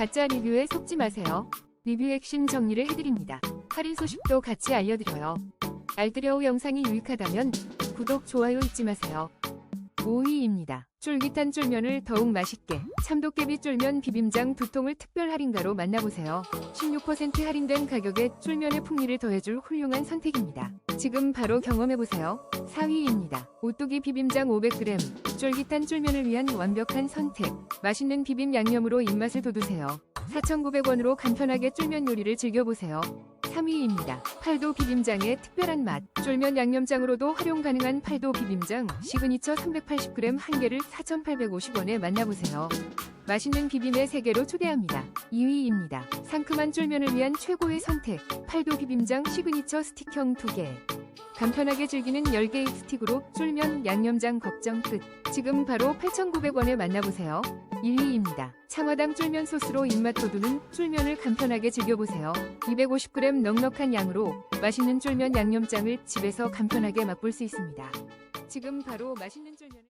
가짜 리뷰에 속지 마세요. 리뷰 핵심 정리를 해드립니다. 할인 소식도 같이 알려드려요. 알뜰여우 영상이 유익하다면 구독, 좋아요 잊지 마세요. 5위입니다. 쫄깃한 쫄면을 더욱 맛있게 참도깨비 쫄면 비빔장 두 통을 특별 할인가로 만나보세요. 16% 할인된 가격에 쫄면의 풍미를 더해줄 훌륭한 선택입니다. 지금 바로 경험해보세요. 4위입니다. 오뚜기 비빔장 500g 쫄깃한 쫄면을 위한 완벽한 선택 맛있는 비빔 양념으로 입맛을 돋우세요. 4,900원으로 간편하게 쫄면 요리를 즐겨보세요. 3위입니다. 팔도 비빔장의 특별한 맛. 쫄면 양념장으로도 활용 가능한 팔도 비빔장 시그니처 380g 한 개를 4,850원에 만나보세요. 맛있는 비빔의 세계로 초대합니다. 2위입니다. 상큼한 쫄면을 위한 최고의 선택. 팔도 비빔장 시그니처 스틱형 2개. 간편하게 즐기는 10개의 스틱으로 쫄면 양념장 걱정 끝. 지금 바로 8,900원에 만나보세요. 1위입니다. 창화당 쫄면 소스로 입맛 돋우는 쫄면을 간편하게 즐겨보세요. 250g 넉넉한 양으로 맛있는 쫄면 양념장을 집에서 간편하게 맛볼 수 있습니다. 지금 바로 맛있는 쫄면을